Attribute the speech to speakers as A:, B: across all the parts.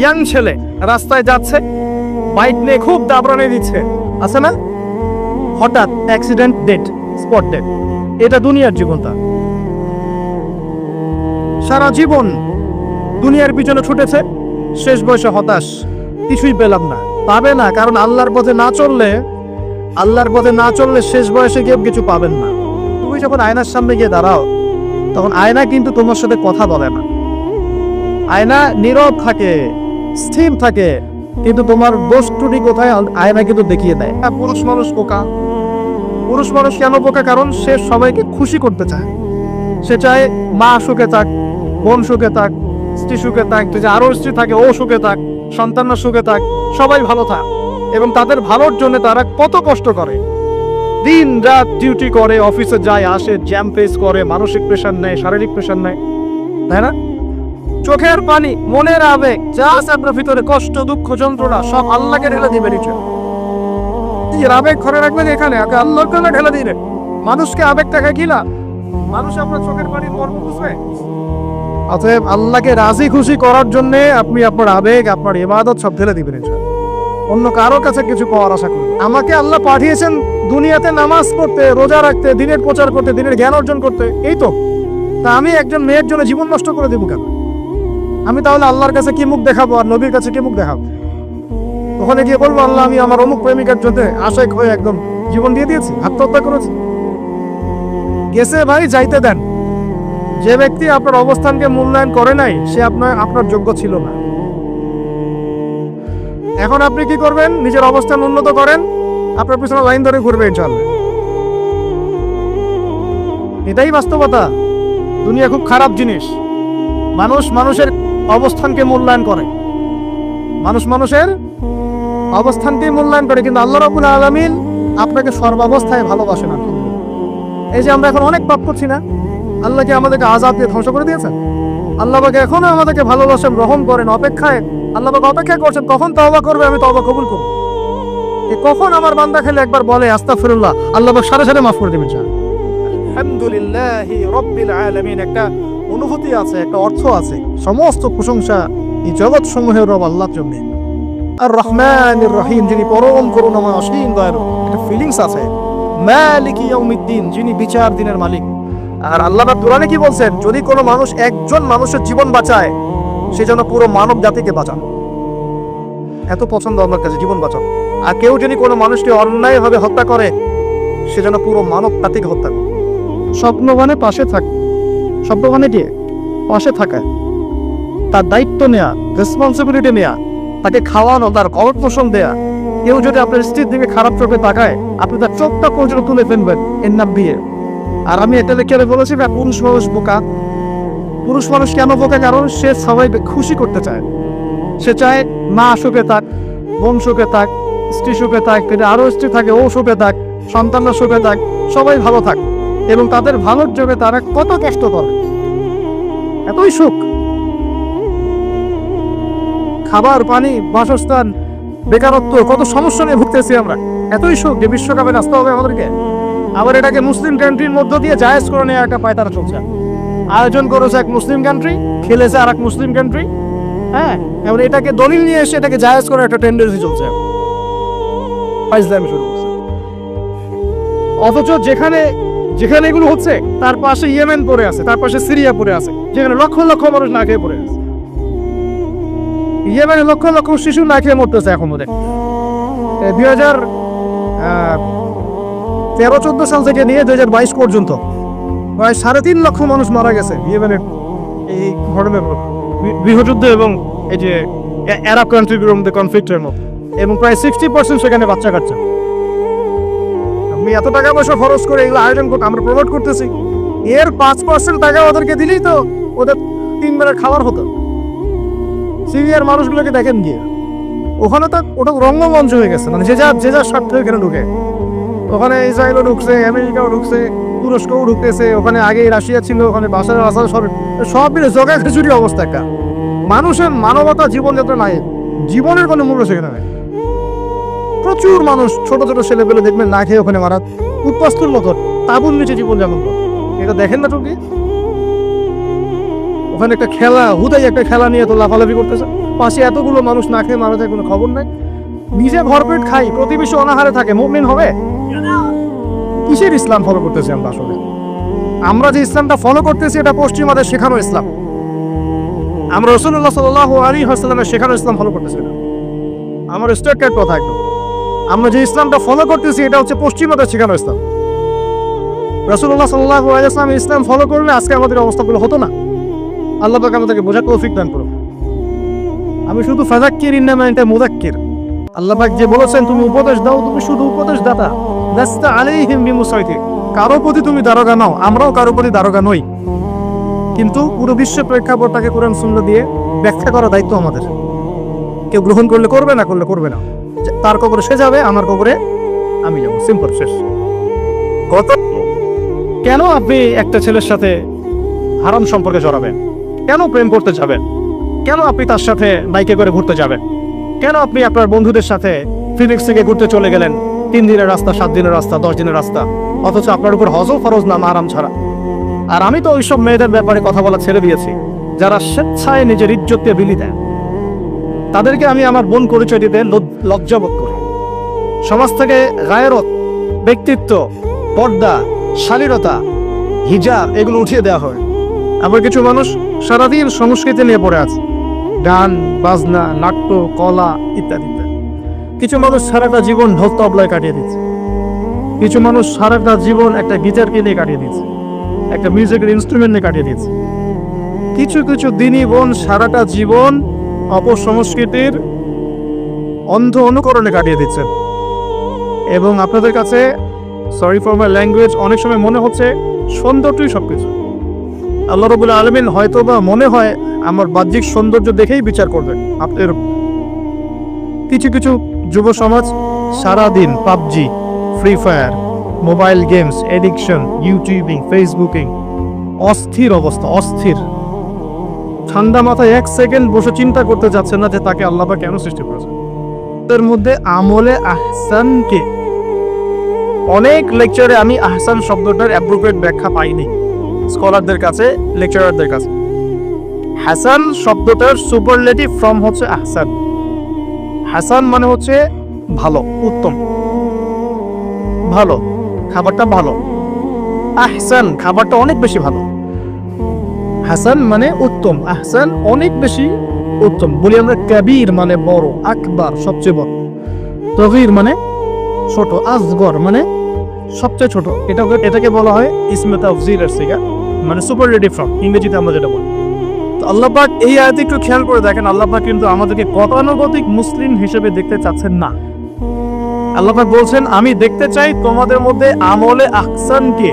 A: Young ছেলে রাস্তায় যাচ্ছে, বাইক নিয়ে খুব দাবরানি দিচ্ছে। আছে না? হঠাৎ অ্যাক্সিডেন্ট ডেট স্পট ডেট এটা দুনিয়ার জীবনটা সারা জীবন দুনিয়ার পিছনে ছুটেছে, শেষ বয়সে হতাশ, কিছুই পেলাম না। পাবে না, কারণ আল্লাহর পথে না চললে, আল্লাহর পথে না চললে শেষ বয়সে গিয়ে কিছু পাবেন না। তুমি যখন আয়নার সামনে গিয়ে দাঁড়াও, তখন আয়না কিন্তু তোমার সাথে কথা বলে না। আয়না নীরব থাকে স্থির থাকে কিন্তু তোমার ত্রুটি কোথায় আয়না কিন্তু দেখিয়ে দেয়। হ্যাঁ, পুরুষ মানুষ বোকা। পুরুষ মানুষ কেন বোকা? কারণ সে সবাইকে খুশি করতে চায়। সে চায় মা সুখে থাক বোন সুখে থাক স্ত্রী সুখে থাক যদি আরও স্ত্রী থাকে ও সুখে থাক সন্তানরা সুখে থাক সবাই ভালো থাক। এবং তাদের ভালোর জন্য তারা কত কষ্ট করে। দিন রাত ডিউটি করে অফিসে যায় আসে জ্যাম ফেস করে মানসিক প্রেশার নেয় শারীরিক প্রেশার নেয়। তাই না? চোখের পানি, মনের আবেগ, যা আছে আপনার ভিতরে, কষ্ট, দুঃখ, যন্ত্রণা, সব আল্লাহকে ঢেলে দিবে নিচে নিজের আবেগ ঘরে রাখবেন এখানে, আগে আল্লাহর জন্য ঢেলে দিলে মানুষকে আবেগ দেখা গিলা মানুষ আপনার চোখের পানি মর্ম বুঝবে। অতএব আল্লাহকে রাজি খুশি করার জন্য আপনি আপনার আবেগ, আপনার ইবাদত সব ঢেলে দিবেন। অন্য কারও কাছে কিছু পাওয়ার আশা করি আমাকে আল্লাহ পাঠিয়েছেন দুনিয়াতে নামাজ পড়তে, রোজা রাখতে, দিনের প্রচার করতে, দিনের জ্ঞান অর্জন করতে। এই তো। তা আমি একজন মেয়ের জন্য জীবন নষ্ট করে দেবো কেন? আমি তাহলে আল্লাহর কাছে কি মুখ দেখাবো আর নবীর কাছে কি মুখ দেখাবো? ওখানে গিয়ে বলব, আল্লাহ, আমি আমার অমুক প্রেমিকার জন্য আশায় হয়ে একদম জীবন দিয়ে দিয়েছি, আত্মহত্যা করেছি। গেছে ভাই, যাইতে দেন। যে ব্যক্তি আপনার অবস্থানকে মূল্যায়ন করে নাই, সে আপনার আপনার যোগ্য ছিল না। এখন আপনি কি করবেন? নিজের অবস্থান উন্নত করেন। আপনার পিছনে লাইন ধরে ঘুরবে ইনশাল্লাহ এটাই বাস্তবতা। দুনিয়া খুব খারাপ জিনিস। মানুষ মানুষের অবস্থানকে মূল্যায়ন করে। মানুষ মানুষের অবস্থানকে মূল্যায়ন করে, কিন্তু আল্লাহ রাবুল আলমিন আপনাকে সর্বাবস্থায় ভালোবাসেন আপনি এই যে আমরা এখন অনেক পাপ করছি না আল্লাহকে আমাদেরকে আজাদ দিয়ে ধ্বংস করে দিয়েছেন? আল্লাহ পাকে এখনও আমাদেরকে ভালোবাসেন গ্রহণ করেন, অপেক্ষায় আল্লাহ পাকে অপেক্ষা করছেন, কখন তওবা করবে আমি তওবা কবুল করব। কখন আমার বান্দা খেলে একবার বলে আস্তা ফিরুল্লাহ আল্লাহ সাথে সাথে মাফ করে দেবেন আলহামদুলিল্লাহ একটা অনুভূতি আছে, একটা অর্থ আছে। সমস্ত প্রশংসা এই জগৎ সমূহের রব আল্লাহর জন্য। আর রহমান রহিম, যিনি পরম করুণাময়, অসীম দয়ালু, একটা ফিলিংস আছে। মালিক ইয়াউমিদ্দিন, যিনি বিচার দিনের মালিক। আর আল্লাহ কোরআনে কি বলছেন? যদি কোনো মানুষ একজন মানুষের জীবন বাঁচায়, সে যেন পুরো মানব জাতিকে বাঁচান। এত পছন্দ আমার কাছে, জীবন বাঁচান আর কেউ যদি কোনো মানুষকে অন্যায়ভাবে হত্যা করে, সে যেন পুরো মানব জাতিকে হত্যা করে। স্বপ্নবানে পাশে থাক। দিয়ে পাশে থাকা। তার দায়িত্ব নেয়া রেসপন্সিবিলিটি নেয়া, তাকে খাওয়ানো, তার কবর পোষণ দেয়া। কেউ যদি আপনার স্ত্রীর দিকে খারাপ চোখে তাকায়, আপনি তার চোখটা পর্যন্ত তুলে ফেলবেন? এর নাম বিয়ে। আর আমি এটা লিখে বলেছি না পুরুষ মানুষ বোকা। পুরুষ মানুষ কেন বোকা? কারণ সে সবাইকে খুশি করতে চায়। সে চায় মা সুখে থাক, বোন সুখে থাক, স্ত্রী সুখে থাক যদি আরও স্ত্রী থাকে, ও সুখে থাক, সন্তানরা সুখে থাক, সবাই ভালো থাক। এবং তাদের ভালোর জন্য তারা কত কষ্ট করে। এতই সুখ। খাবার, পানি, বাসস্থান, বেকারত্ব, কত সমস্যা নিয়ে ভুগতেছি আমরা। এতই সুখ যে বিশ্বকাপে আসতে হবে আমাদেরকে। আবার এটাকে মুসলিম কান্ট্রির মধ্য দিয়ে জায়েজ করে নেওয়া একটা পায়তারা চলছে। আয়োজন করেছে এক মুসলিম কান্ট্রি খেলেছে আর এক মুসলিম কান্ট্রি হ্যাঁ এবার এটাকে দলিল নিয়ে এসে এটাকে জায়েজ করার একটা টেন্ডেন্সি চলছে। অথচ যেখানে যেখানে এগুলো হচ্ছে, তার পাশে ইয়েমেন পড়ে আছে, তার পাশে সিরিয়া পড়ে আছে, যেখানে লক্ষ লক্ষ মানুষ না খেয়ে পড়ে আছে। ইয়েমেনে লক্ষ লক্ষ শিশু না খেয়ে মরতেছে এখন ওদের দুই হাজার তেরো, চোদ্দ সাল থেকে নিয়ে দুই হাজার বাইশ পর্যন্ত প্রায় সাড়ে তিন লক্ষ মানুষ মারা গেছে ইয়েমেনের এই ঘটনার গৃহযুদ্ধ এবং এই যে অ্যারাব কান্ট্রিগুলোর মধ্যে কনফ্লিক্টের মধ্যে। এবং প্রায় সিক্সটি পার্সেন্ট সেখানে বাচ্চা কাচ্চা। এত টাকা পয়সা খরচ করে এগুলো আয়োজন করতে আমরা প্রমোট করতেছি। এর পাঁচ পার্সেন্ট টাকা ওদেরকে দিলেই তো ওদের তিন বেলার খাবার হতো। সিরিয়ার মানুষগুলোকে দেখেন গিয়ে। ওখানে তো ওটা রঙ্গমঞ্চ হয়ে গেছে মানে যে যার যে যার স্বার্থ এখানে ঢুকে। ওখানে ইসরায়েলও ঢুকছে, আমেরিকাও ঢুকছে, তুরস্কও ঢুকতেছে, ওখানে আগে রাশিয়া ছিল, ওখানে বাসার আসার সব সব মিলে জগা খিচুড়ি অবস্থা একটা। মানুষের মানবতা জীবনযাত্রা নাই। জীবনের কোনো মূল্য সেখানে নাই। প্রচুর মানুষ, ছোট ছোট ছেলেপেলে দেখবেন না খেয়ে ওখানে মারা। উৎপাস্তুর মতো, তাবুর নিচে জীবন যাপন এটা দেখেন না চোখে ওখানে একটা খেলা, হুদাই একটা খেলা নিয়ে তো লাফালাফি করতেছে। পাশে এতগুলো মানুষ না খেয়ে মারা যায়, কোনো খবর নাই। নিজে ভরপেট খাই, প্রতিবেশী অনাহারে থাকে মুভমেন্ট হবে? কিসের ইসলাম ফলো করতেছি আমরা আসলে? আমরা যে ইসলামটা ফলো করতেছি, এটা পশ্চিমাদের শেখানো ইসলাম। আমরা রসুল্লাহ সাল আলী হাসলামের শেখানো ইসলাম ফলো করতেছি আমার স্টেট কথা একদম। আমরা যে ইসলামটা ফলো করতেছি, এটা হচ্ছে পশ্চিমাদের শেখানো ইসলাম। রসুল্লাহ সাল্লাহ ইসলাম ফলো করলে আজকে আমাদের অবস্থাগুলো হতো না। আল্লাহ পাক আমাদেরকে বোঝার তৌফিক দান করুন। আমি শুধু ফাজাক্কির ইন্নামা এটা মুদাক্কির আল্লাহ পাক যে বলেছেন, তুমি উপদেশ দাও, তুমি শুধু উপদেশ দাতা লাস্তা আলাইহিম বিমুসাইতি কারও প্রতি তুমি দারোগা নাও, আমরাও কারও প্রতি দারোগা নই। কিন্তু পুরো বিশ্ব প্রেক্ষাপটটাকে কোরআন সুন্নাহ দিয়ে ব্যাখ্যা করার দায়িত্ব আমাদের। কেউ গ্রহণ করলে করবে না, করলে করবে না। তার কবরে সে যাবে, আমার কবরে আমি যাব। সিম্পল শেষ। কত কেন আপনি একটা ছেলের সাথে হারাম সম্পর্কে জড়াবেন? কেন প্রেম করতে যাবেন? কেন আপনি তার সাথে বাইকে করে ঘুরতে যাবেন? কেন আপনি আপনার বন্ধুদের সাথে ফিনিক্স থেকে ঘুরতে চলে গেলেন? তিন দিনের রাস্তা, সাত দিনের রাস্তা, দশ দিনের রাস্তা। অথচ আপনার উপর হজও ফরজ না আরাম ছাড়া। আর আমি তো ওইসব মেয়েদের ব্যাপারে কথা বলা ছেড়ে দিয়েছি, যারা স্বেচ্ছায় নিজের ইজ্জত দিয়ে বিলি দেয়। তাদেরকে আমি আমার বোন পরিচয় দিতে লজ- লজ্জাবোধ করি। সমাজ থেকে গায়রত, ব্যক্তিত্ব, পর্দা, শালীনতা, হিজাব এগুলো উঠিয়ে দেওয়া হয়। আবার কিছু মানুষ সারাদিন সংস্কৃতি নিয়ে পড়ে আছে। গান, বাজনা, নাট্য, কলা ইত্যাদি কিছু মানুষ সারাটা জীবন ঢোল তবলায় কাটিয়ে দিচ্ছে। কিছু মানুষ সারাটা জীবন একটা গিটারকে নিয়ে কাটিয়ে দিচ্ছে। একটা মিউজিক্যাল ইনস্ট্রুমেন্ট নিয়ে কাটিয়ে দিচ্ছে। কিছু কিছু দিনই বোন সারাটা জীবন অপসংস্কৃতির অন্ধ অনুকরণে কাটিয়ে দিচ্ছেন। এবং আপনাদের কাছে সরি ফর মাই ল্যাঙ্গুয়েজ অনেক সময় মনে হচ্ছে সৌন্দর্যই সব কিছু আল্লাহ রবুল আলমিন হয়তো বা মনে হয় আমার বাহ্যিক সৌন্দর্য দেখেই বিচার করবেন। আপনার কিছু কিছু যুব সমাজ সারাদিন PUBG free fire mobile games addiction YouTubing Facebooking অস্থির অবস্থা, অস্থির। ঠান্ডা মাথায় এক সেকেন্ড বসে চিন্তা করতে যাচ্ছেন না যে তাকে আল্লাহ কেন সৃষ্টি করেছে এর মধ্যে আমলে আহসানকে অনেক লেকচারে আমি আহসান শব্দটার অ্যাপ্রোপ্রিয়েট ব্যাখ্যা পাইনি। স্কলারদের কাছে লেকচারারদের কাছে। হাসান শব্দটার সুপারলেটিভ ফর্ম হচ্ছে আহসান। হাসান মানে হচ্ছে ভালো, উত্তম। ভালো, খাবারটা ভালো। আহসান, খাবারটা অনেক বেশি ভালো। হাসান মানে উত্তম, আহসান অনেক বেশি উত্তম। বলি আমরা কাবির মানে বড়, আকবার সবচেয়ে বড়। তগির মানে ছোট আসগর মানে সবচেয়ে ছোট। এটা এটাকে বলা হয় ইসমে তাফজিরের সিগা মানে সুপারলেটিভ ফর্ম ইংরেজিতে আমরা যেটা বলি। তো আল্লাহ পাক এই আয়াতে একটু খেয়াল করে দেখেন, আল্লাহ পাক কিন্তু আমাদেরকে গতানুগতিক মুসলিম হিসেবে দেখতে চাচ্ছেন না। আল্লাহ পাক বলছেন, আমি দেখতে চাই তোমাদের মধ্যে আমলে আহসানকে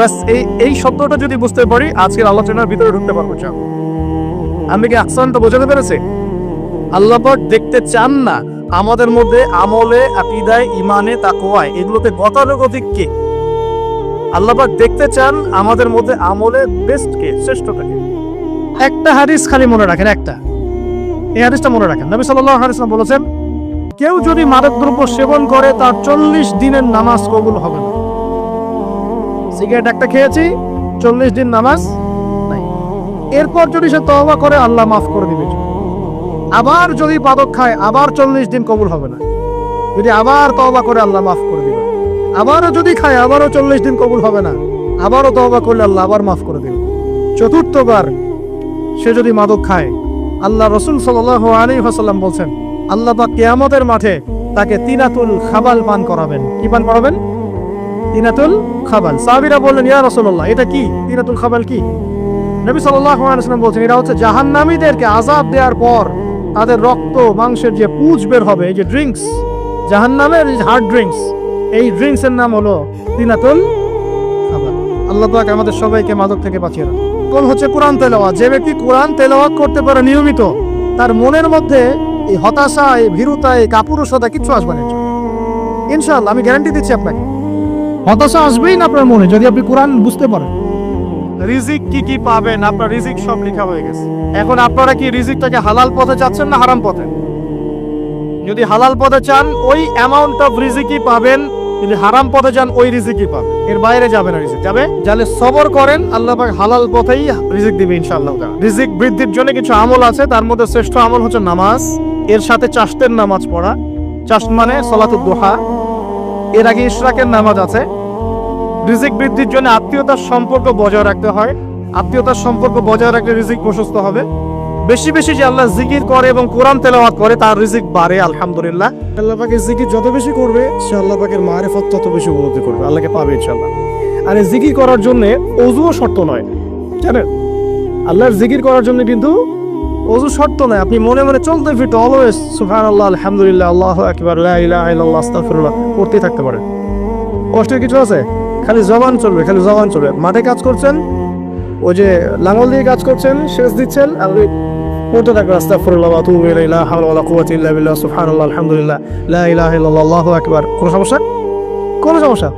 A: বাস এই এই শব্দটা যদি বুঝতে পারি, আজকের আলোচনার ভিতরে ঢুকতে পারব চাও আমি কি আহসানটা বোঝাতে পেরেছি? আল্লাহ দেখতে চান না আমাদের মধ্যে আমলে, আকিদায় ইমানে তাকওয়ায়, এগুলোতে গতানুগতিক কে? আল্লাপাক দেখতে চান আমাদের মধ্যে আমলে বেস্ট কে, শ্রেষ্ঠটাকে। একটা হাদিস খালি মনে রাখেন, একটা। এই হাদিসটা মনে রাখেন। নবী আলাইহি ওয়াসাল্লাম বলেছেন, কেউ যদি মাদক দ্রব্য সেবন করে, তার চল্লিশ দিনের নামাজ কবুল হবে না। সিগারেট একটা খেয়েছি, চল্লিশ দিন নামাজ। নাই। এরপর যদি সে তওবা করে, আল্লাহ মাফ করে দিবে। আবার যদি পাদক খায়, আবার চল্লিশ দিন কবুল হবে না। যদি আবার তওবা করে, আল্লাহ মাফ করে দিবে। আবারও যদি খায়, আবারও চল্লিশ দিন কবুল হবে না। আবারও তওবা করলে আল্লাহ আবার মাফ করে দিবে। চতুর্থবার সে যদি মাদক খায়, আল্লাহ রসুল সাল্লাহ আলী হাসাল্লাম বলছেন, আল্লাহ পাক কেয়ামতের মাঠে তাকে তিনাতুল খাবাল পান করাবেন। কি পান করাবেন? তিনাতুল খাবাল। সাহাবীরা বললেন, ইয়া রাসূলুল্লাহ, এটা কি? তিনাতুল খাবাল কি? নবী সাল্লাল্লাহু আলাইহি ওয়াসাল্লাম বলছেন এটা হচ্ছে জাহান্নামীদেরকে আযাব দেওয়ার পর তাদের রক্ত, মাংসের যে পুজ বের হবে, এই যে ড্রিঙ্কস, জাহান্নামের হার্ড ড্রিঙ্কস এই ড্রিঙ্কস এর নাম হলো তিনাতুল খাবাল। আল্লাহ পাক আমাদের সবাইকে মাদক থেকে বাঁচিয়ে রাখুন। কোন হচ্ছে কোরআন তেলাওয়াত? যে ব্যক্তি কোরআন তেলাওয়াত করতে পারে নিয়মিত, তার মনের মধ্যে এই হতাশা এই ভীরুতা এই কাপুরুষতা কিচ্ছু আসবে না। ইনশাআল্লাহ, আমি গ্যারান্টি দিচ্ছি আপনাকে। হতাশা আসবেই না আপনার মনে, যদি আপনি কোরআন বুঝতে পারেন। রিজিক কি কি পাবেন? আপনার রিজিক সব লেখা হয়ে গেছে। এখন আপনারা কি রিজিকটাকে হালাল পথে চাচ্ছেন না হারাম পথে? যদি হালাল পথে চান, ওই অ্যামাউন্ট অফ রিজিকই পাবেন। যদি হারাম পথে যান ওই রিজিকই পাবেন। এর বাইরে যাবে না রিজিক। যাবে? যাহলে সবর করেন, আল্লাহ পাক হালাল পথেই রিজিক দিবে ইনশাআল্লাহ তাআলা। রিজিক বৃদ্ধির জন্য কিছু আমল আছে, তার মধ্যে শ্রেষ্ঠ আমল হচ্ছে নামাজ। এর সাথে চাষতের নামাজ পড়া। চাষ মানে সলাতুদ দোহা। এর আগে ইশরাকের নামাজ আছে। রিজিক বৃদ্ধির জন্য আত্মীয়তার সম্পর্ক বজায় রাখতে হয়। আত্মীয়তার সম্পর্ক বজায় রাখলে রিজিক প্রশস্ত হবে। বেশি বেশি যে আল্লাহ জিকির করে এবং কোরআন তেলাওয়াত করে, তার রিজিক বাড়ে, আলহামদুলিল্লাহ। আল্লাহ পাকের জিকির যত বেশি করবে, সে আল্লাহ পাকের মারেফত তত বেশি উপলব্ধি করবে। আল্লাহকে পাবে ইনশাল্লাহ আর এই জিকির করার জন্য অজুও শর্ত নয়। জানেন? আল্লাহর জিকির করার জন্য কিন্তু অজু শর্ত নাই, আপনি মনে মনে চলতে ফিরতে অলওয়েজ আলহামদুলিল্লাহ, আল্লাহ আকবার, লা ইলাহা ইল্লাল্লাহ করতে থাকতে পারেন। কষ্টের কিছু আছে? খালি জবান চলবে, খালি জবান চলবে। মাঠে কাজ করছেন, ওই যে লাঙল দিয়ে কাজ করছেন, সেচ দিচ্ছেন, আর পড়তে থাকবেন, আস্তাগফিরুল্লাহ, ওয়া আতুবু ইলাইহি, লা হাওলা কুওয়াতা ইল্লা বিল্লাহ, সুবহানাল্লাহ, আলহামদুলিল্লাহ, লা ইলাহা ইল্লাল্লাহ, আল্লাহু আকবার। কোনো সমস্যা? কোনো সমস্যা?